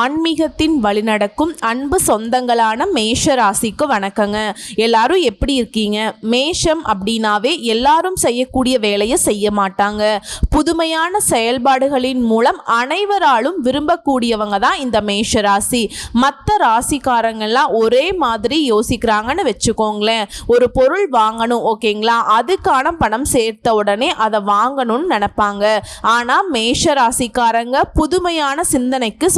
ஆன்மீகத்தின் வழிநடக்கும் அன்பு சொந்தங்களான மேஷ ராசிக்கு வணக்கங்க. எல்லாரும் எப்படி இருக்கீங்க? மேஷம் அப்படின்னாவே எல்லாரும் செய்யக்கூடிய வேலையை செய்ய மாட்டாங்க. புதுமையான செயல்பாடுகளின் மூலம் அனைவராலும் விரும்பக்கூடியவங்க தான் இந்த மேஷ ராசி மற்ற ராசிக்காரங்கெல்லாம் ஒரே மாதிரி யோசிக்கிறாங்கன்னு வச்சுக்கோங்களேன். ஒரு பொருள் வாங்கணும் ஓகேங்களா? அதுக்கான பணம் சேர்த்த உடனே அதை வாங்கணும்னு நினைப்பாங்க. ஆனால் மேஷ ராசிக்காரங்க புதுமையான சிந்தனைக்கு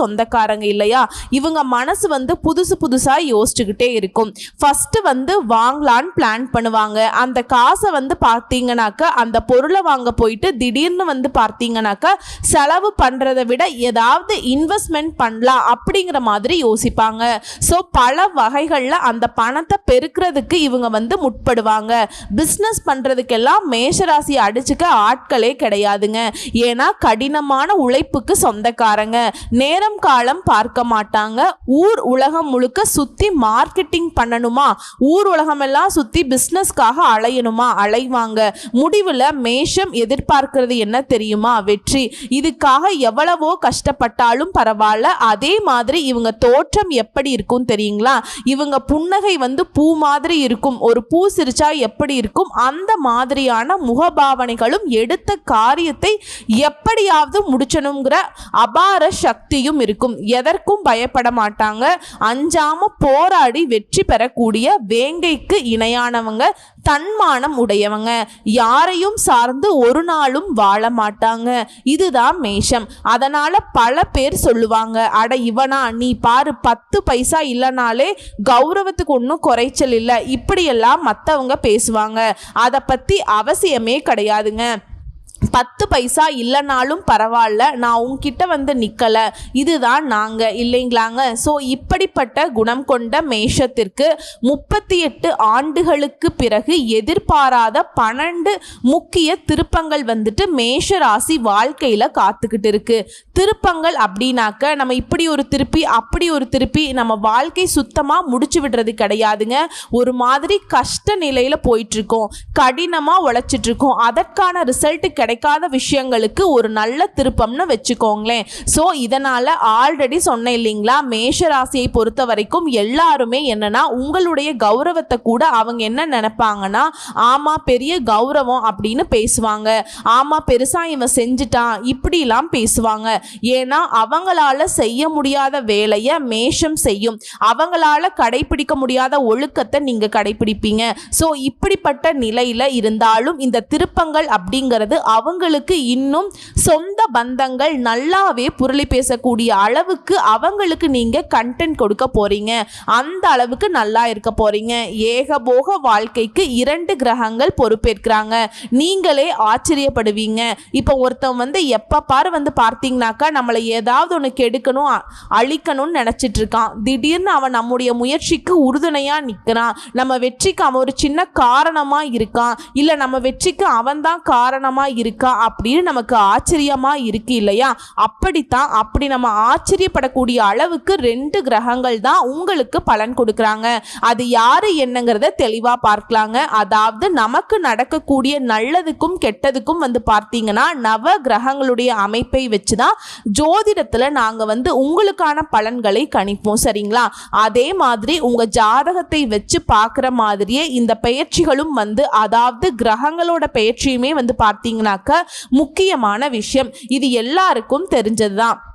சொந்தக்காரங்க இல்லையா? இவங்க மனசு வந்து புதுசு புதுசாக யோசிச்சுக்கிட்டே இருக்கும். ஃபஸ்ட்டு வந்து வாங்கலான்னு பிளான் பண்ணுவாங்க. அந்த காசை வந்து பார்த்தீங்கன்னாக்கா அந்த பொருளை வாங்க போயிட்டு திடீர்னு வந்து பார்த்தீங்கன்னாக்கா செலவு பண்ணுறதை விட ஏதாவது இன்வெஸ்ட்மெண்ட் பண்ணலாம் அப்படிங்கிற மாதிரி யோசிப்பாங்க. ஸோ பல வகைகளில் அந்த பணத்தை பெருக்கிறதுக்கு இவங்க வந்து முற்படுவாங்க. பிஸ்னஸ் பண்ணுறதுக்கெல்லாம் மேஷராசி அடிச்சுக்க ஆட்களே கிடையாதுங்க. ஏன்னா கடினமான உழைப்புக்கு சொந்தக்காரங்க. நேரம் காலம் பார்க்க மாட்டாங்க. ஊர் உலகம் முழுக்க சுற்றி மார்க்கெட்டிங் பண்ணணுமா? ஊர் உலகமெல்லாம் சுற்றி பிஸ்னஸ்க்காக அலையணுமா? அலைவாங்க. முடிவில் மேஷம் எதிர்பார்க்கிறது என்ன தெரியுமா? வெற்றி. இதுக்காக எவ்வளவோ கஷ்டப்பட்டாலும் பரவாயில்ல. அதே மாதிரி இவங்க தோற்றம் எப்படி இருக்கும் தெரியுங்களா? இவங்க புன்னகை வந்து பூ மாதிரி இருக்கும். ஒரு பூ சிரிச்சா எப்படி இருக்கும்? அந்த மாதிரியான முகபாவனைகளும் எடுத்த காரியத்தை எப்படியாவது முடிச்சணுங்கிற அபார சக்தியும் இருக்கும். எதற்கும் பயப்பட மாட்டாங்க அஞ்சாம போராடி வெற்றி பெறக்கூடிய வேங்கைக்கு இணையானவங்க தன்மானம் உடையவங்க. யாரையும் சார்ந்து ஒரு நாளும் வாழ மாட்டாங்க இதுதான் மேஷம். அதனால பல பேர் சொல்லுவாங்க அட இவனா நீ பாரு பத்து பைசா இல்லைனாலே கௌரவத்துக்கு ஒன்றும் குறைச்சல் இல்லை. இப்படியெல்லாம் மற்றவங்க பேசுவாங்க. அதை பற்றி அவசியமே கிடையாதுங்க. பத்து பைசா இல்லைனாலும் பரவாயில்ல நான் உங்ககிட்ட வந்து நிற்கலை இதுதான் நாங்கள் இல்லைங்களாங்க? ஸோ இப்படிப்பட்ட குணம் கொண்ட மேஷத்திற்கு முப்பத்தி எட்டு ஆண்டுகளுக்கு பிறகு எதிர்பாராத பன்னெண்டு முக்கிய திருப்பங்கள் வந்துட்டு மேஷ ராசி வாழ்க்கையில் காத்துக்கிட்டு இருக்கு. திருப்பங்கள் அப்படின்னாக்க நம்ம இப்படி ஒரு திருப்பி அப்படி ஒரு திருப்பி நம்ம வாழ்க்கை சுத்தமாக முடிச்சு விடுறது கிடையாதுங்க. ஒரு மாதிரி கஷ்ட நிலையில் போயிட்டுருக்கோம் கடினமாக உழைச்சிட்ருக்கோம் அதற்கான ரிசல்ட் கிடைக்காத விஷயங்களுக்கு ஒரு நல்ல திருப்பம்னு வச்சுக்கோங்களேன். ஸோ இதனால் ஆல்ரெடி சொன்னேன் இல்லைங்களா? மேஷ ராசியை பொறுத்த வரைக்கும் எல்லாருமே என்னன்னா உங்களுடைய கௌரவத்தை கூட அவங்க என்ன நினைப்பாங்கன்னா ஆமாம் பெரிய கௌரவம் அப்படின்னு பேசுவாங்க. ஆமாம் பெருசாக இவன் செஞ்சுட்டான் இப்படிலாம் பேசுவாங்க. ஏன்னா அவங்களால செய்ய முடியாத வேலையை மேஷம் செய்யும். அவங்களால கடைபிடிக்க முடியாத ஒழுக்கத்தை நீங்கள் கடைபிடிப்பீங்க. ஸோ இப்படிப்பட்ட நிலையில் இருந்தாலும் இந்த திருப்பங்கள் அப்படிங்கிறது அவங்களுக்கு இன்னும் சொந்த பந்தங்கள் நல்லாவே புரளி பேசக்கூடிய அளவுக்கு அவங்களுக்கு நீங்கள் கண்டென்ட் கொடுக்க போகிறீங்க அந்த அளவுக்கு நல்லா இருக்க போகிறீங்க ஏகபோக வாழ்க்கைக்கு இரண்டு கிரகங்கள் பொறுப்பேற்கிறாங்க. நீங்களே ஆச்சரியப்படுவீங்க. இப்போ ஒருத்தன் வந்து எப்போ பாரு வந்து பார்த்தீங்கனாக்கா நம்மளை ஏதாவது ஒன்று கெடுக்கணும் அ- அழிக்கணும்னு நினச்சிட்டு இருக்கான் திடீர்னு அவன் நம்முடைய முயற்சிக்கு உறுதுணையாக நிற்கிறான் நம்ம வெற்றிக்கு அவன் ஒரு சின்ன காரணமாக இருக்கான். இல்லை நம்ம வெற்றிக்கு அவன் தான் காரணமாக இருக்கா அப்படின்னு நமக்கு ஆச்சரியமாக இருக்கு இல்லையா? அப்படித்தான் அப்படி நம்ம ஆச்சரியப்படக்கூடிய அளவுக்கு ரெண்டு கிரகங்கள் தான் உங்களுக்கு பலன் கொடுக்குறாங்க. அது யாரு என்னங்கிறத தெளிவாக பார்க்கலாங்க. அதாவது நமக்கு நடக்கக்கூடிய நல்லதுக்கும் கெட்டதுக்கும் வந்து பார்த்தீங்கன்னா நவ கிரகங்களுடைய அமைப்பை வச்சு தான் ஜோதிடத்தில் நாங்கள் வந்து உங்களுக்கான பலன்களை கணிப்போம் சரிங்களா? அதே மாதிரி உங்கள் ஜாதகத்தை வச்சு பார்க்குற மாதிரியே இந்த பெயர்ச்சிகளும் வந்து அதாவது கிரகங்களோட பெயர்ச்சியுமே வந்து பார்த்தீங்கன்னாக்க முக்கியமான விஷயம். இது எல்லாருக்கும் தெரிஞ்சது தான்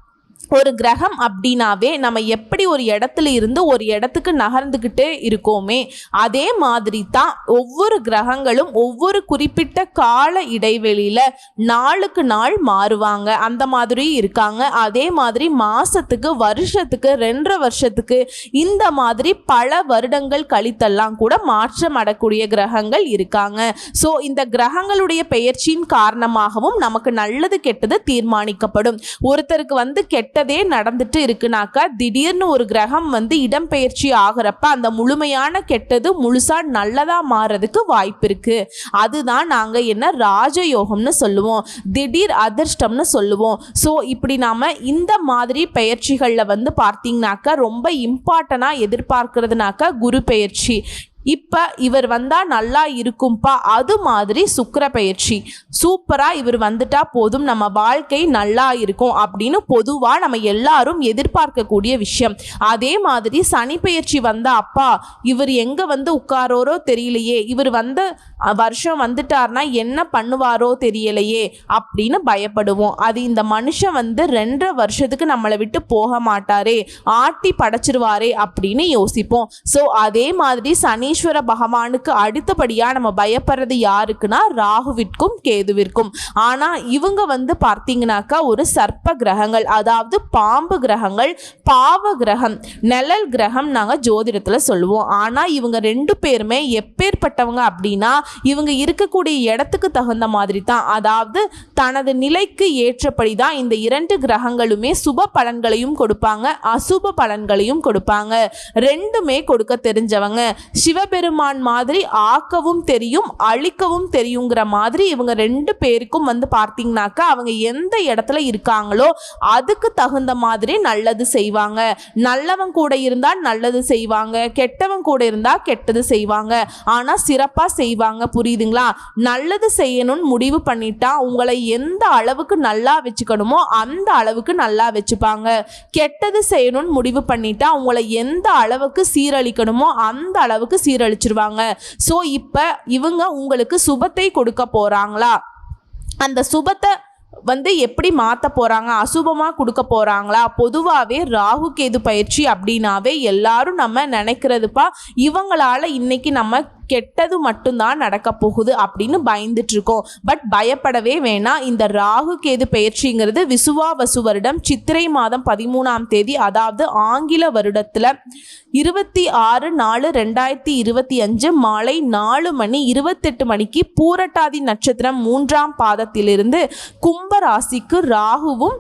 ஒரு கிரகம் அப்படின்னாவே நம்ம எப்படி ஒரு இடத்துல இருந்து ஒரு இடத்துக்கு நகர்ந்துக்கிட்டே இருக்கோமே அதே மாதிரி தான் ஒவ்வொரு கிரகங்களும் ஒவ்வொரு குறிப்பிட்ட கால இடைவெளியில் நாளுக்கு நாள் மாறுவாங்க. அந்த மாதிரி இருக்காங்க. அதே மாதிரி மாசத்துக்கு வருஷத்துக்கு ரெண்டரை வருஷத்துக்கு இந்த மாதிரி பல வருடங்கள் கழித்தெல்லாம் கூட மாற்றம் அடக்கூடிய கிரகங்கள் இருக்காங்க. ஸோ இந்த கிரகங்களுடைய பெயர்ச்சியின் காரணமாகவும் நமக்கு நல்லது கெட்டது தீர்மானிக்கப்படும். ஒருத்தருக்கு வந்து கெட்ட கெட்டதே நடந்துட்டு இருக்குனாக்கா திடீர்னு ஒரு கிரகம் வந்து இடம்பெயர்ச்சி ஆகிறப்ப அந்த முழுமையான கெட்டது முழுசா நல்லதா மாறுறதுக்கு வாய்ப்பு இருக்கு. அதுதான் நாங்க என்ன ராஜயோகம்னு சொல்லுவோம் திடீர் அதிர்ஷ்டம்னு சொல்லுவோம். ஸோ இப்படி நாம இந்த மாதிரி பெயர்ச்சிகளில் வந்து பார்த்தீங்கன்னாக்கா ரொம்ப இம்பார்ட்டனாக எதிர்பார்க்கறதுனாக்கா குரு பெயர்ச்சி. இப்போ இவர் வந்தால் நல்லா இருக்கும்பா. அது மாதிரி சுக்கர பயிற்சி. சூப்பராக இவர் வந்துட்டா போதும். நம்ம வாழ்க்கை நல்லா இருக்கும் அப்படின்னு பொதுவாக நம்ம எல்லாரும் எதிர்பார்க்கக்கூடிய விஷயம். அதே மாதிரி சனி பயிற்சி வந்த அப்பா இவர் எங்கே வந்து உட்காரோரோ தெரியலையே. இவர் வந்த வருஷம் வந்துட்டார்னா என்ன பண்ணுவாரோ தெரியலையே அப்படின்னு பயப்படுவோம். அது இந்த மனுஷன் வந்து ரெண்டரை வருஷத்துக்கு நம்மளை விட்டு போக மாட்டாரே ஆட்டி படைச்சிருவாரே அப்படின்னு யோசிப்போம். ஸோ அதே மாதிரி சனீஸ்வர பகவானுக்கு அடுத்தபடியாக நம்ம பயப்படுறது யாருக்குன்னா ராகுவிற்கும் கேதுவிற்கும். ஆனால் இவங்க வந்து பார்த்தீங்கன்னாக்கா ஒரு சர்ப்ப கிரகங்கள் அதாவது பாம்பு கிரகங்கள் பாவ கிரகம் நிழல் கிரகம் நாங்கள் ஜோதிடத்தில் சொல்லுவோம். ஆனால் இவங்க ரெண்டு பேருமே எப்பேற்பட்டவங்க அப்படின்னா இவங்க இருக்கக்கூடிய இடத்துக்கு தகுந்த மாதிரி தான். அதாவது தனது நிலைக்கு ஏற்றபடி தான் இந்த இரண்டு கிரகங்களுமே சுப பலன்களையும் கொடுப்பாங்க அசுப பலன்களையும் கொடுப்பாங்க. ரெண்டுமே கொடுக்க தெரிஞ்சவங்க. சிவபெருமான் மாதிரி ஆக்கவும் தெரியும் அழிக்கவும் தெரியுங்கிற மாதிரி இவங்க ரெண்டு பேருக்கும் வந்து பார்த்தீங்கன்னாக்கா அவங்க எந்த இடத்துல இருக்காங்களோ அதுக்கு தகுந்த மாதிரி நல்லது செய்வாங்க. நல்லவன் கூட இருந்தால் நல்லது செய்வாங்க கெட்டவன் கூட இருந்தால் கெட்டது செய்வாங்க. ஆனால் சிறப்பாக செய்வாங்க. புரியுதுங்களா? நல்லது செய்யணும்னு முடிவு பண்ணிட்டா உங்களை எந்த அளவுக்கு நல்லா வச்சுக்கணுமோ அந்த அளவுக்கு நல்லா வச்சுப்பாங்க. கெட்டது செய்யணும்னு முடிவு பண்ணிட்டா உங்களை எந்த அளவுக்கு சீரழிக்கணுமோ அந்த அளவுக்கு சீரழிச்சிருவாங்க. ஸோ இப்போ இவங்க உங்களுக்கு சுபத்தை கொடுக்க போகிறாங்களா அந்த சுபத்தை வந்து எப்படி மாற்ற போகிறாங்க அசுபமாக கொடுக்க போகிறாங்களா பொதுவாகவே ராகு கேது பயிற்சி அப்படின்னாவே எல்லாரும் நம்ம நினைக்கிறதுப்பா இவங்களால இன்னைக்கு நம்ம கெட்டது மட்டும்தான் நடக்க போகுது அப்படின்னு பயந்துட்டு இருக்கோம் பட் பயப்படவே வேணாம். இந்த ராகு கேது பயிற்சிங்கிறது விசுவாவசு வருடம் சித்திரை மாதம் பதிமூணாம் தேதி அதாவது ஆங்கில வருடத்தில் இருபத்தி ஆறு நாலு ரெண்டாயிரத்தி இருபத்தி அஞ்சு மாலை நாலு மணி இருபத்தெட்டு மணிக்கு பூரட்டாதி நட்சத்திரம் மூன்றாம் பாதத்திலிருந்து கும்ப ராசிக்கு ராகுவும்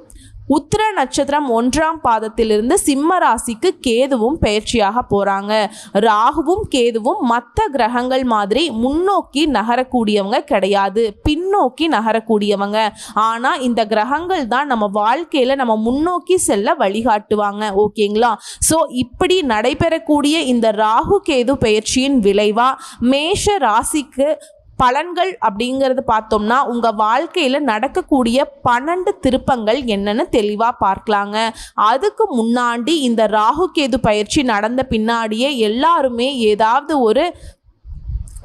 உத்திர நட்சத்திரம் ஒன்றாம் பாதத்திலிருந்து சிம்ம ராசிக்கு கேதுவும் பயிற்சியாக போகிறாங்க ராகுவும் கேதுவும் மற்ற கிரகங்கள் மாதிரி முன்னோக்கி நகரக்கூடியவங்க கிடையாது. பின்னோக்கி நகரக்கூடியவங்க. ஆனால் இந்த கிரகங்கள் தான் நம்ம வாழ்க்கையில் நம்ம முன்னோக்கி செல்ல வழிகாட்டுவாங்க. ஓகேங்களா? ஸோ இப்படி நடைபெறக்கூடிய இந்த ராகு கேது பயிற்சியின் விளைவாக மேஷ ராசிக்கு பலன்கள் அப்படிங்கிறது பார்த்தோம்னா உங்கள் வாழ்க்கையில் நடக்கக்கூடிய பன்னெண்டு திருப்பங்கள் என்னென்னு தெளிவாக பார்க்கலாங்க. அதுக்கு முன்னாடி இந்த ராகு கேது பயிற்சி நடந்த பின்னாடியே எல்லாருமே ஏதாவது ஒரு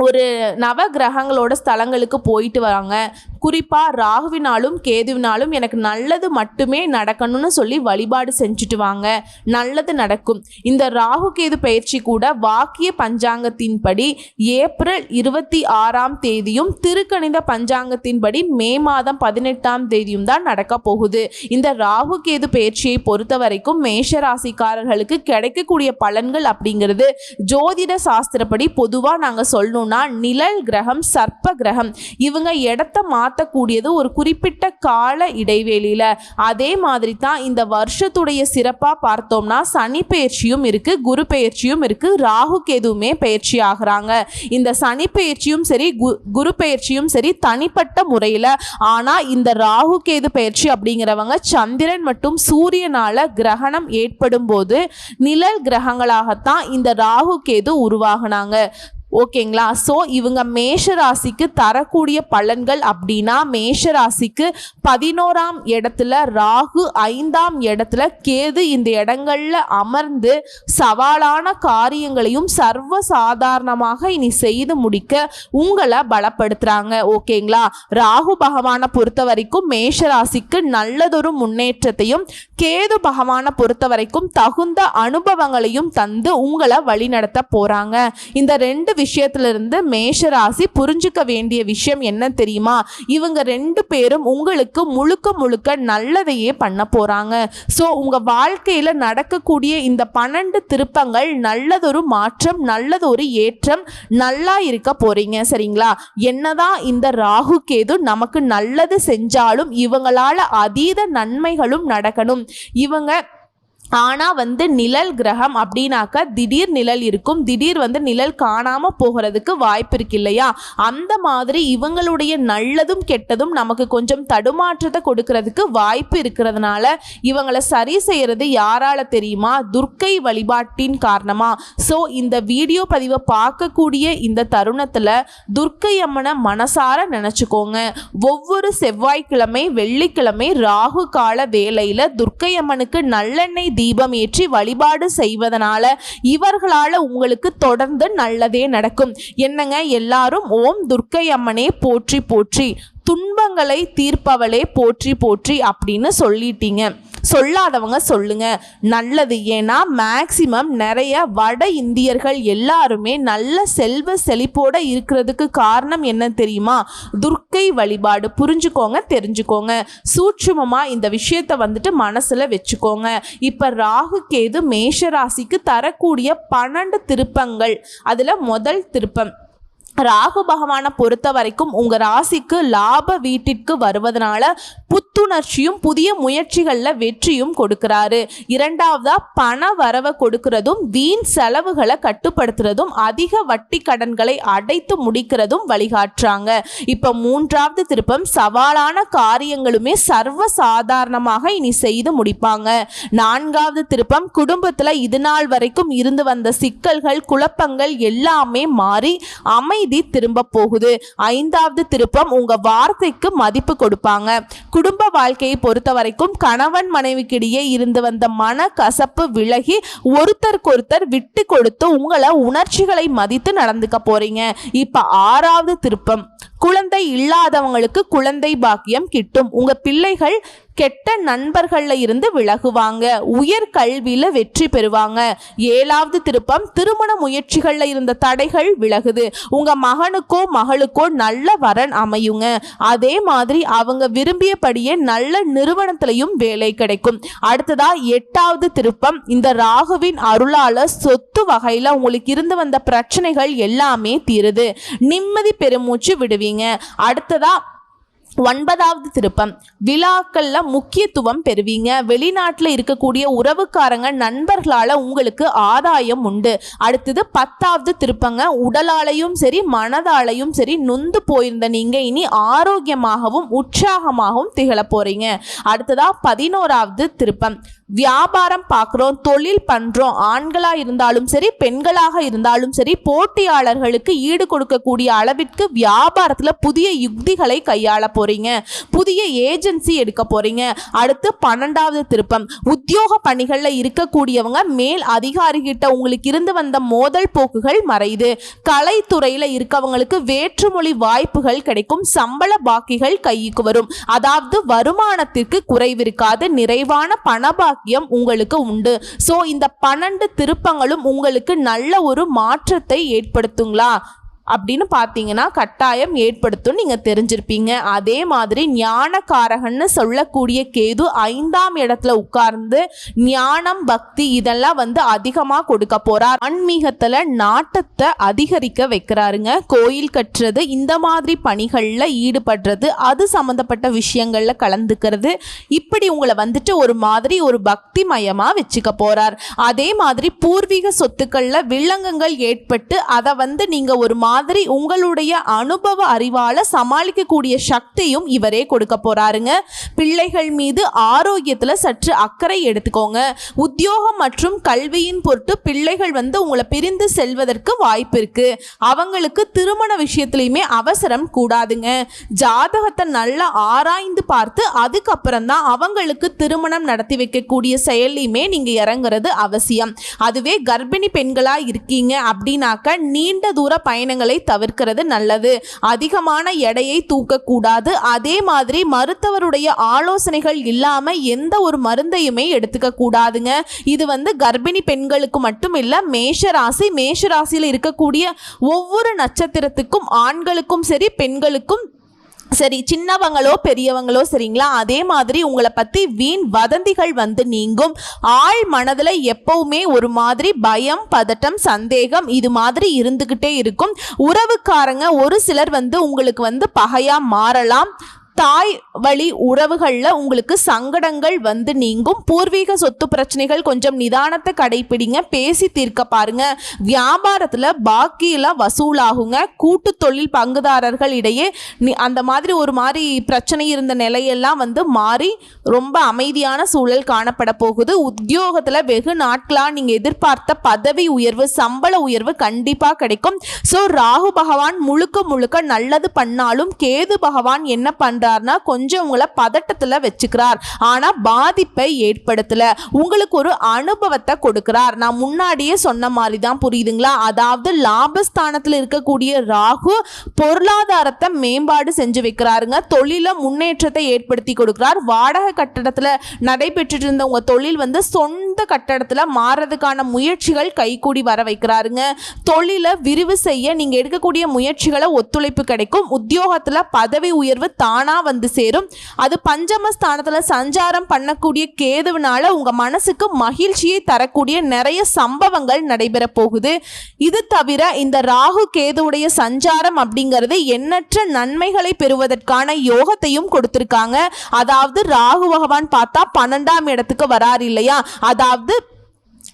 ஒரு நவ கிரகங்களோட ஸ்தலங்களுக்கு போயிட்டு வராங்க. குறிப்பாக ராகுவினாலும் கேதுவினாலும் எனக்கு நல்லது மட்டுமே நடக்கணும்னு சொல்லி வழிபாடு செஞ்சுட்டு வாங்க. நல்லது நடக்கும். இந்த ராகு கேது பயிற்சி கூட வாக்கிய பஞ்சாங்கத்தின்படி ஏப்ரல் இருபத்தி ஆறாம் தேதியும் திருக்கணித பஞ்சாங்கத்தின்படி மே மாதம் பதினெட்டாம் தேதியும் தான் நடக்க போகுது. இந்த ராகு கேது பயிற்சியை பொறுத்த வரைக்கும் மேஷ ராசிக்காரர்களுக்கு கிடைக்கக்கூடிய பலன்கள் அப்படிங்கிறது ஜோதிட சாஸ்திரப்படி பொதுவாக நாங்கள் சொல்லணும்னா நிழல் கிரகம் சர்ப்ப கிரகம். இவங்க இடத்த மாற்றக்கூடியது ஒரு குறிப்பிட்ட கால இடைவெளியில். அதே மாதிரி தான் இந்த வருஷத்துடைய சிறப்பாக பார்த்தோம்னா சனி பயிற்சியும் இருக்குது குரு பயிற்சியும் இருக்குது ராகு கேதுவுமே பயிற்சி ஆகுறாங்க. இந்த சனி பயிற்சியும் சரி கு- குரு பயிற்சியும் சரி தனிப்பட்ட முறையில். ஆனால் இந்த ராகு கேது பயிற்சி அப்படிங்கிறவங்க சந்திரன் மற்றும் சூரியனால கிரகணம் ஏற்படும் போது நிழல் கிரகங்களாகத்தான் இந்த ராகு கேது உருவாகினாங்க. ஓகேங்களா? ஸோ இவங்க மேஷ ராசிக்கு தரக்கூடிய பலன்கள் அப்படின்னா மேஷ ராசிக்கு பதினோராம் இடத்துல ராகு ஐந்தாம் இடத்துல கேது இந்த இடங்கள்ல அமர்ந்து சவாலான காரியங்களையும் சர்வ சாதாரணமாக இனி செய்து முடிக்க உங்களை பலப்படுத்துறாங்க. ஓகேங்களா? ராகு பகவானை பொறுத்த வரைக்கும் மேஷ ராசிக்கு நல்லதொரு முன்னேற்றத்தையும் கேது பகவானை பொறுத்த வரைக்கும் தகுந்த அனுபவங்களையும் தந்து உங்களை வழிநடத்த போறாங்க. இந்த ரெண்டு விஷயத்துல இருந்து மேஷ ராசி புரிஞ்சுக்க வேண்டிய விஷயம் என்ன தெரியுமா? இவங்க ரெண்டு பேரும் உங்களுக்கு முழுக்க முழுக்க நல்லதையே பண்ண போகிறாங்க ஸோ உங்கள் வாழ்க்கையில் நடக்கக்கூடிய இந்த பன்னெண்டு திருப்பங்கள் நல்லதொரு மாற்றம் நல்லதொரு ஏற்றம் நல்லா இருக்க போகிறீங்க சரிங்களா? என்னதான் இந்த ராகு கேது நமக்கு நல்லது செஞ்சாலும் இவங்களால அதீத நன்மைகளும் நடக்கணும். இவங்க ஆனால் வந்து நிழல் கிரகம் அப்படின்னாக்க திடீர் நிழல் இருக்கும். திடீர் வந்து நிழல் காணாமல் போகிறதுக்கு வாய்ப்பு இருக்கு இல்லையா? அந்த மாதிரி இவங்களுடைய நல்லதும் கெட்டதும் நமக்கு கொஞ்சம் தடுமாற்றத்தை கொடுக்கறதுக்கு வாய்ப்பு இருக்கிறதுனால இவங்களை சரி செய்யறது யாரால தெரியுமா? துர்க்கை வழிபாட்டின் காரணமா. ஸோ இந்த வீடியோ பதிவை பார்க்கக்கூடிய இந்த தருணத்தில் துர்க்கை அம்மனை மனசார நினச்சிக்கோங்க. ஒவ்வொரு செவ்வாய்க்கிழமை வெள்ளிக்கிழமை ராகு கால வேலையில் துர்க்கை அம்மனுக்கு நல்லெண்ணெய் தீபம் ஏற்றி வழிபாடு செய்வதனால இவர்களால் உங்களுக்கு தொடர்ந்து நல்லதே நடக்கும். என்னங்க? எல்லாரும் ஓம் துர்க்கை அம்மனே போற்றி போற்றி துன்பங்களை தீர்ப்பவளே போற்றி போற்றி அப்படின்னு சொல்லிட்டீங்க. சொல்லாதவங்க சொல்லுங்க. நல்லது ஏன்னா மேக்சிமம் நிறைய வட இந்தியர்கள் எல்லாருமே நல்ல செல்வ செழிப்போட இருக்கிறதுக்கு காரணம் என்ன தெரியுமா? துர்க்கை வழிபாடு. புரிஞ்சுக்கோங்க தெரிஞ்சுக்கோங்க. சூட்சுமமா இந்த விஷயத்தை வந்துட்டு மனசுல வச்சுக்கோங்க. இப்ப ராகு கேது மேஷராசிக்கு தரக்கூடிய பன்னெண்டு திருப்பங்கள். அதுல முதல் திருப்பம். ராகு பகவானை பொறுத்த வரைக்கும் உங்கள் ராசிக்கு லாப வீட்டிற்கு வருவதனால புத்துணர்ச்சியும் புதிய முயற்சிகளில் வெற்றியும் கொடுக்கிறாரு. இரண்டாவதா பண வரவை கொடுக்கிறதும் வீண் செலவுகளை கட்டுப்படுத்துறதும் அதிக வட்டி கடன்களை அடைத்து முடிக்கிறதும் வழிகாட்டுறாங்க. இப்போ மூன்றாவது திருப்பம் சவாலான காரியங்களுமே சர்வ சாதாரணமாக இனி செய்து முடிப்பாங்க. நான்காவது திருப்பம் குடும்பத்தில் இது நாள் வரைக்கும் இருந்து வந்த சிக்கல்கள் குழப்பங்கள் எல்லாமே மாறி அமை அமைதி திரும்ப போகுது. ஐந்தாவது திருப்பம் உங்க வார்த்தைக்கு மதிப்பு கொடுப்பாங்க. குடும்ப வாழ்க்கையை பொறுத்த வரைக்கும் கணவன் மனைவிக்கிடையே இருந்து வந்த மன கசப்பு விலகி ஒருத்தருக்கொருத்தர் விட்டு கொடுத்து உங்களை உணர்ச்சிகளை மதித்து நடந்துக்க போறீங்க. இப்ப ஆறாவது திருப்பம். குழந்தை இல்லாதவங்களுக்கு குழந்தை பாக்கியம் கிட்டும். உங்க பிள்ளைகள் கெட்ட நண்பர்கள்ல இருந்து விலகுவாங்க. உயர் கல்வியில வெற்றி பெறுவாங்க. ஏழாவது திருப்பம் திருமண முயற்சிகள்ல இருந்த தடைகள் விலகுது. உங்க மகனுக்கோ மகளுக்கோ நல்ல வரன் அமையுங்க. அதே மாதிரி அவங்க விரும்பியபடியே நல்ல நிறுவனத்திலையும் வேலை கிடைக்கும். அடுத்ததா எட்டாவது திருப்பம். இந்த ராகுவின் அருளால சொத்து வகையில உங்களுக்கு இருந்து வந்த பிரச்சனைகள் எல்லாமே தீருது. நிம்மதி பெருமூச்சு விடுவீங்க. அடுத்ததா ஒன்பதாவது திருப்பம். விழாக்கள்ல முக்கியத்துவம் பெறுவீங்க. வெளிநாட்டில் இருக்கக்கூடிய உறவுக்காரங்க நண்பர்களால் உங்களுக்கு ஆதாயம் உண்டு. அடுத்தது பத்தாவது திருப்பங்க. உடலாலையும் சரி மனதாலையும் சரி நொந்து போயிருந்த நீங்க இனி ஆரோக்கியமாகவும் உற்சாகமாகவும் திகழ போறீங்க. அடுத்ததா பதினோராவது திருப்பம். வியாபாரம் பார்க்குறோம் தொழில் பண்ணுறோம் ஆண்களாக இருந்தாலும் சரி பெண்களாக இருந்தாலும் சரி போட்டியாளர்களுக்கு ஈடு கொடுக்கக்கூடிய அளவிற்கு வியாபாரத்தில் புதிய யுக்திகளை கையாள போறீங்க. புதிய ஏஜென்சி எடுக்க போறீங்க. அடுத்து பன்னெண்டாவது திருப்பம். உத்தியோக பணிகளில் இருக்கக்கூடியவங்க மேல் அதிகாரிகிட்ட உங்களுக்கு இருந்து வந்த மோதல் போக்குகள் மறையுது. கலைத்துறையில் இருக்கவங்களுக்கு வேற்றுமொழி வாய்ப்புகள் கிடைக்கும். சம்பள பாக்கிகள் கைக்கு வரும். அதாவது வருமானத்திற்கு குறைவிருக்காது நிறைவான பணபாக்கியம் உங்களுக்கு உண்டு. ஸோ இந்த பன்னெண்டு திருப்பங்களும் உங்களுக்கு நல்ல ஒரு மாற்றத்தை ஏற்படுத்துங்களா? அப்படின்னு பார்த்தீங்கன்னா கட்டாயம் ஏற்படுத்தும் நீங்கள் தெரிஞ்சிருப்பீங்க. அதே மாதிரி ஞானக்காரகன்னு சொல்லக்கூடிய கேது ஐந்தாம் இடத்துல உட்கார்ந்து ஞானம் பக்தி இதெல்லாம் வந்து அதிகமாக கொடுக்க போகிறார் ஆன்மீகத்தில் நாட்டத்தை அதிகரிக்க வைக்கிறாருங்க. கோயில் கட்டுறது இந்த மாதிரி பணிகளில் ஈடுபடுறது அது சம்மந்தப்பட்ட விஷயங்களில் கலந்துக்கிறது இப்படி உங்களை வந்துட்டு ஒரு மாதிரி ஒரு பக்தி மயமாக வச்சுக்க போகிறார் அதே மாதிரி பூர்வீக சொத்துக்களில் வில்லங்கங்கள் ஏற்பட்டு அதை வந்து நீங்கள் ஒரு மாதிரி உங்களுடைய அனுபவ அறிவால சமாளிக்கக்கூடிய சக்தியும் இவரே கொடுக்க போறாருங்க. பிள்ளைகள் மீது ஆரோக்கியத்துல சற்று அக்கறை எடுத்துக்கோங்க. உத்தியோகம் மற்றும் கல்வியின் பொருட்டு பிள்ளைகள் வந்து உங்களை பிரிந்து செல்வதற்கு வாய்ப்பு இருக்கு. அவங்களுக்கு திருமண விஷயத்துலையுமே அவசரம் கூடாதுங்க. ஜாதகத்தை நல்லா ஆராய்ந்து பார்த்து அதுக்கப்புறம் தான் அவங்களுக்கு திருமணம் நடத்தி வைக்கக்கூடிய செயல்லையுமே நீங்க இறங்குறது அவசியம். அதுவே கர்ப்பிணி பெண்களா இருக்கீங்க அப்படின்னாக்க நீண்ட தூர பயணங்கள் தவிர்க்கிறது நல்லது. அதிகமான எடையை தூக்கக்கூடாது. அதே மாதிரி மருத்துவருடைய ஆலோசனைகள் இல்லாமல் எந்த ஒரு மருந்தையுமே எடுத்துக்க கூடாதுங்க இது வந்து கர்ப்பிணி பெண்களுக்கு மட்டும் இல்லை மேஷராசி மேஷராசியில் மேஷ ராசியில் இருக்கக்கூடிய ஒவ்வொரு நட்சத்திரத்துக்கும் ஆண்களுக்கும் சரி பெண்களுக்கும் சரி சின்னவங்களோ பெரியவங்களோ சரிங்களா? அதே மாதிரி உங்களை பற்றி வீண் வதந்திகள் வந்து நீங்கும். ஆள் மனதில் எப்பவுமே ஒரு மாதிரி பயம் பதட்டம் சந்தேகம் இது மாதிரி இருந்துக்கிட்டே இருக்கும். உறவுக்காரங்க ஒரு சிலர் வந்து உங்களுக்கு வந்து பகையாக மாறலாம். தாய் வழி உறவுகளில் உங்களுக்கு சங்கடங்கள் வந்து நீங்கும். பூர்வீக சொத்து பிரச்சனைகள் கொஞ்சம் நிதானத்தை கடைப்பிடிங்க. பேசி தீர்க்க பாருங்க. வியாபாரத்தில் பாக்கியெல்லாம் வசூலாகுங்க. கூட்டு தொழில் பங்குதாரர்கள் இடையே அந்த மாதிரி ஒரு மாதிரி பிரச்சனை இருந்த நிலையெல்லாம் வந்து மாறி ரொம்ப அமைதியான சூழல் காணப்பட போகுது. உத்தியோகத்தில் வெகு நாட்களாக நீங்கள் எதிர்பார்த்த பதவி உயர்வு சம்பள உயர்வு கண்டிப்பாக கிடைக்கும். ஸோ ராகு பகவான் முழுக்க முழுக்க நல்லது பண்ணாலும் கேது பகவான் என்ன பண்றாருன்னா கொஞ்சம் உங்களை பதட்டத்தில் வச்சுக்கிறார். ஆனால் பாதிப்பை ஏற்படுத்தலை. உங்களுக்கு ஒரு அனுபவத்தை கொடுக்கிறார். நான் முன்னாடியே சொன்ன மாதிரி தான் புரியுதுங்களா? அதாவது லாபஸ்தானத்தில் இருக்கக்கூடிய ராகு பொருளாதாரத்தை மேம்பாடு செஞ்சு வைக்கிறாருங்க. தொழில முன்னேற்றத்தை ஏற்படுத்தி கொடுக்கிறார். வாடகை கட்டடத்தில் நடைபெற்றுட்டு இருந்த உங்கள் தொழில் வந்து சொன்ன சொந்த கட்டடத்தில் மாறதுக்கான முயற்சிகள் கைகூடி வர வைக்கிறாருங்க. தொழிலை விரிவு செய்ய நீங்க எடுக்கக்கூடிய முயற்சிகளை ஒத்துழைப்பு கிடைக்கும். உத்தியோகத்துல பதவி உயர்வு தானா வந்து சேரும். அது பஞ்சமஸ்தானத்துல சஞ்சாரம் பண்ணக்கூடிய கேதுவினால உங்க மனசுக்கு மகிழ்ச்சியை தரக்கூடிய நிறைய சம்பவங்கள் நடைபெற போகுது. இது தவிர இந்த ராகு கேதுவுடைய சஞ்சாரம் அப்படிங்கிறது எண்ணற்ற நன்மைகளை பெறுவதற்கான யோகத்தையும் கொடுத்திருக்காங்க. அதாவது ராகு பகவான் பார்த்தா பன்னெண்டாம் இடத்துக்கு வரார் இல்லையா? அதாவது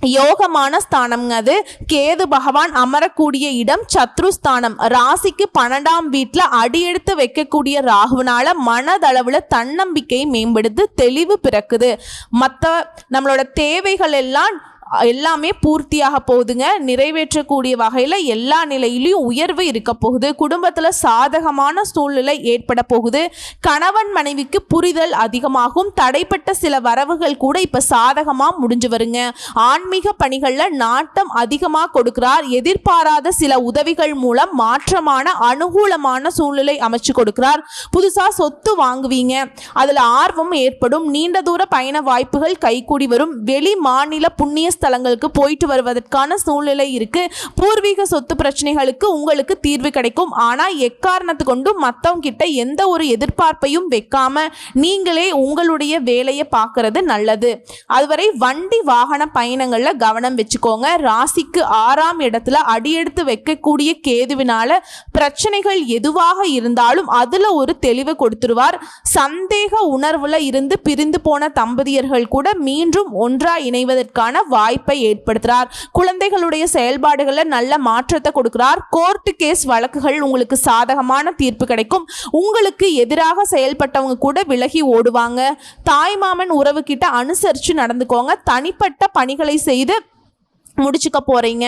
யோகமான ஸ்தானம்ங்க அது. கேது பகவான் அமரக்கூடிய இடம் சத்ருஸ்தானம் ராசிக்கு பன்னெண்டாம் வீட்டில் அடியெடுத்து வைக்கக்கூடிய ராகுனால மனதளவில் தன்னம்பிக்கை மேம்படுத்து தெளிவு பிறக்குது. மற்ற நம்மளோட தேவைகள் எல்லாம் எல்லாமே பூர்த்தியாக போகுதுங்க. நிறைவேற்றக்கூடிய வகையில் எல்லா நிலையிலையும் உயர்வு இருக்க போகுது. குடும்பத்தில் சாதகமான சூழ்நிலை ஏற்பட போகுது. கணவன் மனைவிக்கு புரிதல் அதிகமாகும். தடைப்பட்ட சில வரவுகள் கூட இப்போ சாதகமாக முடிஞ்சு வருங்க. ஆன்மீக பணிகளில் நாட்டம் அதிகமாக கொடுக்கிறார். எதிர்பாராத சில உதவிகள் மூலம் மாற்றமான அனுகூலமான சூழ்நிலை அமைச்சு கொடுக்கிறார். புதுசாக சொத்து வாங்குவீங்க. அதில் ஆர்வம் ஏற்படும். நீண்ட தூர பயண வாய்ப்புகள் கைகூடி வரும். வெளி மாநில புண்ணிய ஸ்தலங்களுக்கு போயிட்டு வருவதற்கான சூழ்நிலை இருக்கு. பூர்வீக சொத்து பிரச்சனைகளுக்கு உங்களுக்கு தீர்வு கிடைக்கும். ஆனால் எக்காரணத்து கொண்டும் மற்றவங்க கிட்ட எந்த ஒரு எதிர்பார்ப்பையும் வைக்காம நீங்களே உங்களுடைய வேலையை பார்க்கறது நல்லது. அதுவரை வண்டி வாகன பயணங்களில் கவனம் வச்சுக்கோங்க. ராசிக்கு ஆறாம் இடத்துல அடியெடுத்து வைக்கக்கூடிய கேதுவினால பிரச்சனைகள் எதுவாக இருந்தாலும் அதுல ஒரு தெளிவு கொடுத்துருவார். சந்தேக உணர்வுல இருந்து பிரிந்து போன தம்பதியர்கள் கூட மீண்டும் ஒன்றா இணைவதற்கான வாய்ப்பு வாய்ப்பை ஏற்படுத்துறார். குழந்தைகளுடைய செயல்பாடுகளில் நல்ல மாற்றத்தை கொடுக்கிறார். கோர்ட்டு கேஸ் வழக்குகள் உங்களுக்கு சாதகமான தீர்ப்பு கிடைக்கும். உங்களுக்கு எதிராக செயல்பட்டவங்க கூட விலகி ஓடுவாங்க. தாய்மாமன் உறவு கிட்ட அனுசரித்து நடந்துக்கோங்க. தனிப்பட்ட பணிகளை செய்து முடிச்சுக்க போறீங்க.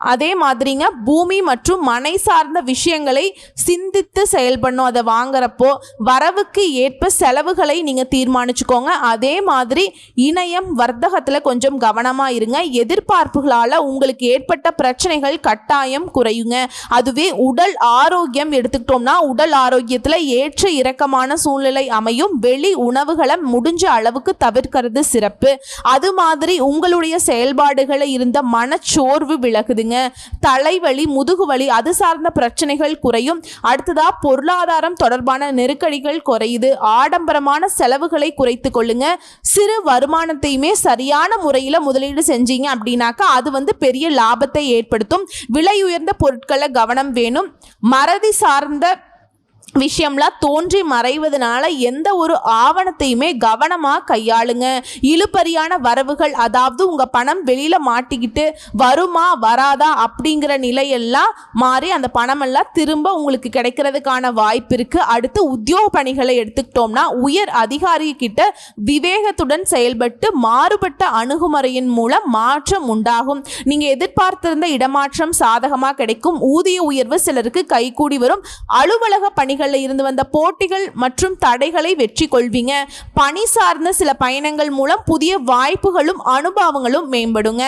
அதே மாதிரிங்க பூமி மற்றும் மனை சார்ந்த விஷயங்களை சிந்தித்து செயல்படணும். அதை வாங்குறப்போ வரவுக்கு ஏற்ப செலவுகளை நீங்கள் தீர்மானிச்சுக்கோங்க. அதே மாதிரி இணையம் வர்த்தகத்தில் கொஞ்சம் கவனமாக இருங்க. எதிர்பார்ப்புகளால் உங்களுக்கு ஏற்பட்ட பிரச்சனைகள் கட்டாயம் குறையுங்க. அதுவே உடல் ஆரோக்கியம் எடுத்துக்கிட்டோம்னா உடல் ஆரோக்கியத்தில் ஏற்ற இறக்கமான சூழ்நிலை அமையும். வெளி உணவுகளை முடிஞ்ச அளவுக்கு தவிர்க்கிறது சிறப்பு. அது மாதிரி உங்களுடைய செயல்பாடுகளை இருந்த மனச்சோர்வு விலகுதுங்க தலைவலி முதுகுவலி அது சார்ந்த பிரச்சனைகள் குறையும். அடுத்ததா பொருளாதாரம் தொடர்பான நெருக்கடிகள் குறையுது. ஆடம்பரமான செலவுகளை குறைத்து கொள்ளுங்க. சிறு வருமானத்தையுமே சரியான முறையில் முதலீடு செஞ்சீங்க அப்படின்னாக்கா அது வந்து பெரிய லாபத்தை ஏற்படுத்தும். விலை உயர்ந்த பொருட்களை கவனம் வேணும். மறதி சார்ந்த விஷயம்லாம் தோன்றி மறைவதனால எந்த ஒரு ஆவணத்தையுமே கவனமாக கையாளுங்க. இழுபறியான வரவுகள் அதாவது உங்கள் பணம் வெளியில் மாட்டிக்கிட்டு வருமா வராதா அப்படிங்கிற நிலையெல்லாம் மாறி அந்த பணமெல்லாம் திரும்ப உங்களுக்கு கிடைக்கிறதுக்கான வாய்ப்பு இருக்குது அடுத்து உத்தியோக பணிகளை எடுத்துக்கிட்டோம்னா உயர் அதிகாரிகிட்ட விவேகத்துடன் செயல்பட்டு மாறுபட்ட அணுகுமுறையின் மூலம் மாற்றம் உண்டாகும். நீங்கள் எதிர்பார்த்திருந்த இடமாற்றம் சாதகமாக கிடைக்கும். ஊதிய உயர்வு சிலருக்கு கைகூடி வரும். அலுவலக பணிகள் பகுதிகளில் இருந்து வந்த போட்டிகள் மற்றும் தடைகளை வெற்றி கொள்வீங்க. பணி சார்ந்த சில பயணங்கள் மூலம் புதிய வாய்ப்புகளும் அனுபவங்களும் மேம்படுங்க.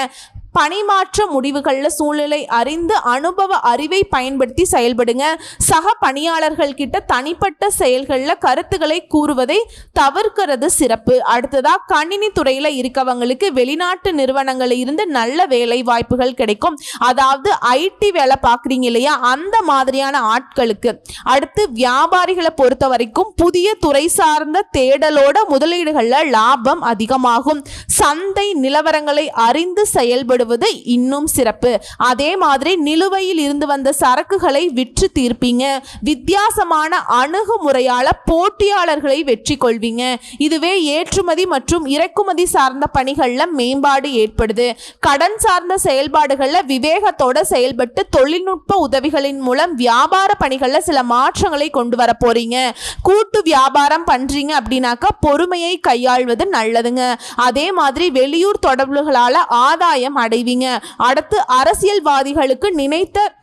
பணிமாற்ற முடிவுகளில் சூழ்நிலை அறிந்து அனுபவ அறிவை பயன்படுத்தி செயல்படுங்க. சக பணியாளர்கள் கிட்ட தனிப்பட்ட செயல்களில் கருத்துக்களை கூறுவதை தவிர்க்கிறது சிறப்பு. அடுத்ததா கணினி துறையில் இருக்கவங்களுக்கு வெளிநாட்டு நிறுவனங்களில் இருந்து நல்ல வேலை வாய்ப்புகள் கிடைக்கும். அதாவது ஐடி வேலை பார்க்குறீங்க இல்லையா? அந்த மாதிரியான ஆட்களுக்கு. அடுத்து வியாபாரிகளை பொறுத்த வரைக்கும் புதிய துறை சார்ந்த தேடலோட முதலீடுகளில் லாபம் அதிகமாகும். சந்தை நிலவரங்களை அறிந்து செயல்படுவது தருவது இன்னும் சிறப்பு. அதே மாதிரி நிலுவையில் இருந்து வந்த சரக்குகளை விற்று தீர்ப்பீங்க. வித்தியாசமான அணுகுமுறையால போட்டியாளர்களை வெற்றி கொள்வீங்க. இதுவே ஏற்றுமதி மற்றும் இறக்குமதி சார்ந்த பணிகள்ல மேம்பாடு ஏற்படுது. கடன் சார்ந்த செயல்பாடுகளில் விவேகத்தோட செயல்பட்டு தொழில்நுட்ப உதவிகளின் மூலம் வியாபார பணிகள்ல சில மாற்றங்களை கொண்டு வர போறீங்க. கூட்டு வியாபாரம் பண்றீங்க அப்படின்னாக்கா பொறுமையை கையாள்வது நல்லதுங்க. அதே மாதிரி வெளியூர் தொடர்புகளால ஆதாயம் அடைவீங்க. அடுத்து அரசியல்வாதிகளுக்கு நினைத்த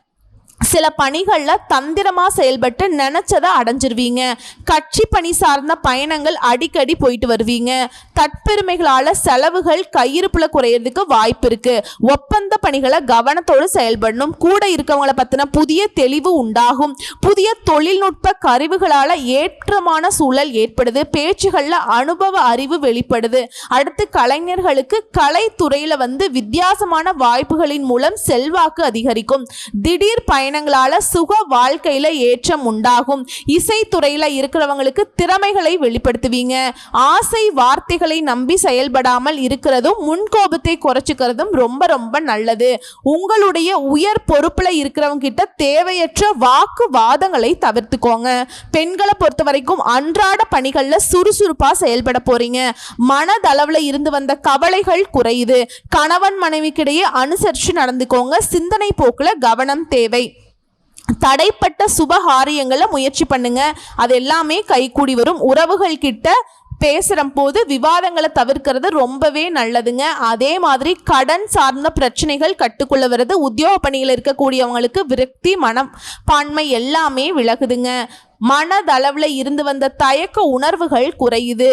சில பணிகளில் தந்திரமாக செயல்பட்டு நினச்சதை அடைஞ்சிருவீங்க. கட்சி பணி சார்ந்த பயணங்கள் அடிக்கடி போயிட்டு வருவீங்க. தற்பெருமைகளால் செலவுகள் கையிருப்புல குறையிறதுக்கு வாய்ப்பு இருக்கு. ஒப்பந்த பணிகளை கவனத்தோடு செயல்படணும். கூட இருக்கவங்களை பற்றின புதிய தெளிவு உண்டாகும். புதிய தொழில்நுட்ப கருவிகளால் ஏற்றமான சூழல் ஏற்படுது. பேச்சுகளில் அனுபவ அறிவு வெளிப்படுது. அடுத்து கலைஞர்களுக்கு கலைத்துறையில் வந்து வித்தியாசமான வாய்ப்புகளின் மூலம் செல்வாக்கு அதிகரிக்கும். திடீர் காரணங்களால சுக வாழ்க்கையில ஏற்றம் உண்டாகும். இசைத்துறையில இருக்கிறவங்களுக்கு திறமைகளை வெளிப்படுத்துவீங்க. ஆசை வார்த்தைகளை நம்பி செயல்படாமல் இருக்கிறதும் முன்கோபத்தை குறைச்சிக்கிறதும் ரொம்ப ரொம்ப நல்லது. உங்களுடைய உயர் பொறுப்புல இருக்கிறவங்க கிட்ட தேவையற்ற வாக்குவாதங்களை தவிர்த்துக்கோங்க. பெண்களை பொறுத்த வரைக்கும் அன்றாட பணிகள்ல சுறுசுறுப்பா செயல்பட போறீங்க. மனதளவுல இருந்து வந்த கவலைகள் குறையுது. கணவன் மனைவிக்கிடையே அனுசரித்து நடந்துக்கோங்க. சிந்தனை போக்குல கவனம் தேவை. தடைப்பட்ட சுபகாரியங்களை முயற்சி பண்ணுங்க. அது எல்லாமே கைகூடி வரும். உறவுகள் கிட்ட பேசுகிற போது விவாதங்களை தவிர்க்கிறது ரொம்பவே நல்லதுங்க. அதே மாதிரி கடன் சார்ந்த பிரச்சனைகள் கட்டுக்குள்ள வருது. உத்தியோக பணியில் இருக்கக்கூடியவங்களுக்கு விரக்தி மனம் பான்மை எல்லாமே விலகுதுங்க. மனதளவில் இருந்து வந்த தயக்க உணர்வுகள் குறையுது.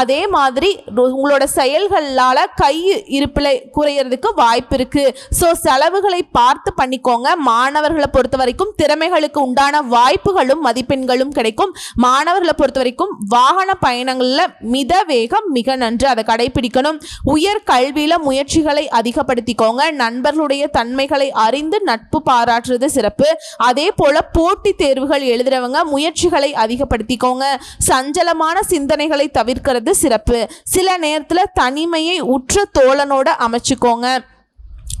அதே மாதிரி உங்களோட செயல்களால் கை இருப்பில் குறையிறதுக்கு வாய்ப்பு இருக்குது ஸோ செலவுகளை பார்த்து பண்ணிக்கோங்க. மாணவர்களை பொறுத்த வரைக்கும் திறமைகளுக்கு உண்டான வாய்ப்புகளும் மதிப்பெண்களும் கிடைக்கும். மாணவர்களை பொறுத்த வரைக்கும் வாகன பயணங்களில் மித வேகம் மிக நன்று. அதை கடைபிடிக்கணும். உயர் கல்வியில் முயற்சிகளை அதிகப்படுத்திக்கோங்க. நண்பர்களுடைய தன்மைகளை அறிந்து நட்பு பாராட்டுறது சிறப்பு. அதே போல் போட்டித் தேர்வுகள் எழுதுகிறவங்க முயற்சிகளை அதிகப்படுத்திக்கோங்க. சஞ்சலமான சிந்தனைகளை தவிர்க்கிறது சிறப்பு. சில நேரத்தில் தனிமையை உற்ற தோழனோட அமைச்சுக்கோங்க.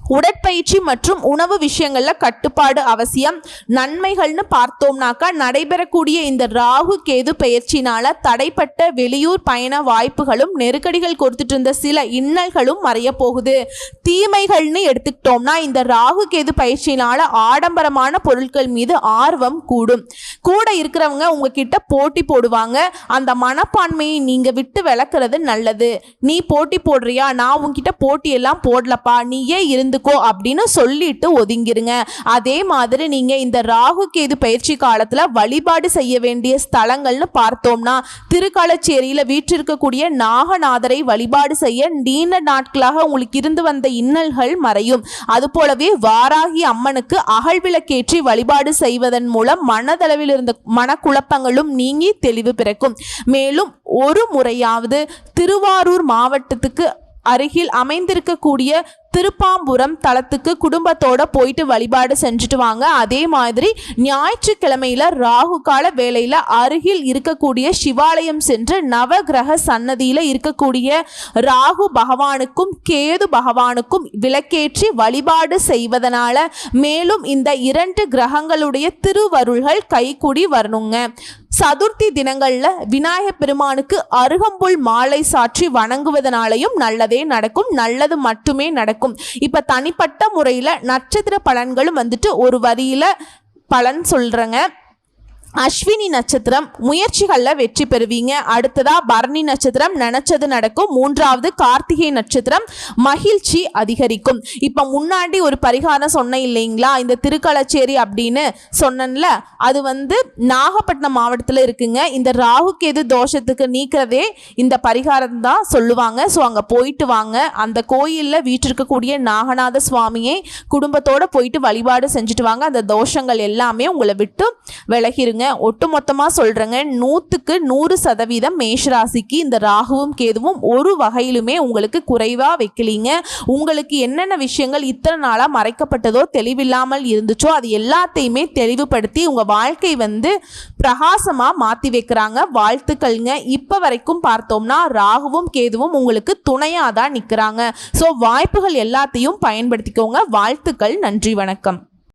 உடற்பயிற்சி மற்றும் உணவு விஷயங்களில் கட்டுப்பாடு அவசியம். நன்மைகள்னு பார்த்தோம்னாக்கா நடைபெறக்கூடிய இந்த ராகு கேது பயிற்சினால தடைப்பட்ட வெளியூர் பயண வாய்ப்புகளும் நெருக்கடிகள் கொடுத்துட்டு இருந்த சில இன்னல்களும் மறைய போகுது. தீமைகள்னு எடுத்துக்கிட்டோம்னா இந்த ராகு கேது பயிற்சினால ஆடம்பரமான பொருட்கள் மீது ஆர்வம் கூடும். கூட இருக்கிறவங்க உங்ககிட்ட போட்டி போடுவாங்க. அந்த மனப்பான்மையை நீங்க விட்டு விளக்குறது நல்லது. நீ போட்டி போடுறியா? நான் உங்ககிட்ட போட்டியெல்லாம் போடலப்பா. நீயே இருந்துக்கோ அப்படின்னு சொல்லிட்டு ஒதுங்கிருங்க. அதே மாதிரி நீங்க இந்த ராகு கேது பயிற்சி காலத்துல வழிபாடு செய்ய வேண்டிய ஸ்தலங்கள்னு பார்த்தோம்னா திருக்காலச்சேரியில வீற்றிருக்கக்கூடிய நாகநாதரை வழிபாடு செய்ய நீண்ட நாட்களாக உங்களுக்கு இருந்து வந்த இன்னல்கள் மறையும். அது போலவே வாராகி அம்மனுக்கு அகழ்விளக்கேற்றி வழிபாடு செய்வதன் மூலம் மனதளவில் இருந்த மனக்குழப்பங்களும் நீங்கி தெளிவு பிறக்கும். மேலும் ஒரு முறையாவது திருவாரூர் மாவட்டத்துக்கு அருகில் அமைந்திருக்கக்கூடிய திருப்பாம்புரம் தளத்துக்கு குடும்பத்தோட போயிட்டு வழிபாடு செஞ்சுட்டு வாங்க. அதே மாதிரி ஞாயிற்றுக்கிழமையில ராகு கால வேலையில அருகில் இருக்கக்கூடிய சிவாலயம் சென்று நவகிரக சன்னதியில இருக்கக்கூடிய ராகு பகவானுக்கும் கேது பகவானுக்கும் விளக்கேற்றி வழிபாடு செய்வதனால மேலும் இந்த இரண்டு கிரகங்களுடைய திருவருள்கள் கைகூடி வரணுங்க. சதுர்த்தி தினங்களில் விநாயகப் பெருமானுக்கு அருகம்புல் மாலை சாற்றி வணங்குவதனாலையும் நல்லதே நடக்கும். நல்லது மட்டுமே நடக்கும். இப்போ தனிப்பட்ட முறையில் நட்சத்திர பலன்களும் வந்துட்டு ஒரு வரியில் பலன் சொல்கிறேங்க அஸ்வினி நட்சத்திரம் முயற்சிகளில் வெற்றி பெறுவீங்க. அடுத்ததாக பரணி நட்சத்திரம் நினச்சது நடக்கும். மூன்றாவது கார்த்திகை நட்சத்திரம் மகிழ்ச்சி அதிகரிக்கும். இப்போ முன்னாடி ஒரு பரிகாரம் சொன்னேன் இல்லைங்களா? இந்த திருக்களச்சேரி அப்படின்னு சொன்னேன்ல அது வந்து நாகப்பட்டினம் மாவட்டத்தில் இருக்குங்க. இந்த ராகுக்கு எது தோஷத்துக்கு நீக்கிறதே இந்த பரிகாரம் தான் சொல்லுவாங்க. ஸோ அங்கே போயிட்டு வாங்க. அந்த கோயிலில் வீற்றிருக்கக்கூடிய நாகநாத சுவாமியை குடும்பத்தோடு போயிட்டு வழிபாடு செஞ்சுட்டு வாங்க. அந்த தோஷங்கள் எல்லாமே உங்களை விட்டு விலகிருங்க. வாழ்த்துக்கள்ங்க ஒட்டுமொத்தமாக சொல்கிறேங்க நூற்றுக்கு நூறு சதவீதம் மேஷராசிக்கு இந்த ராகுவும் கேதுவும் ஒரு வகையிலுமே உங்களுக்கு குறைவாக வைக்கலீங்க. உங்களுக்கு என்னென்ன விஷயங்கள் இத்தனை நாளாக மறைக்கப்பட்டதோ தெளிவில்லாமல் இருந்துச்சோ அது எல்லாத்தையுமே தெளிவுபடுத்தி உங்கள் வாழ்க்கை வந்து பிரகாசமாக மாற்றி வைக்கிறாங்க. வாழ்த்துக்கள்ங்க. இப்போ வரைக்கும் பார்த்தோம்னா ராகுவும் கேதுவும் உங்களுக்கு துணையாக தான் நிற்கிறாங்க ஸோ வாய்ப்புகள் எல்லாத்தையும் பயன்படுத்திக்கோங்க. வாழ்த்துக்கள். நன்றி. வணக்கம்.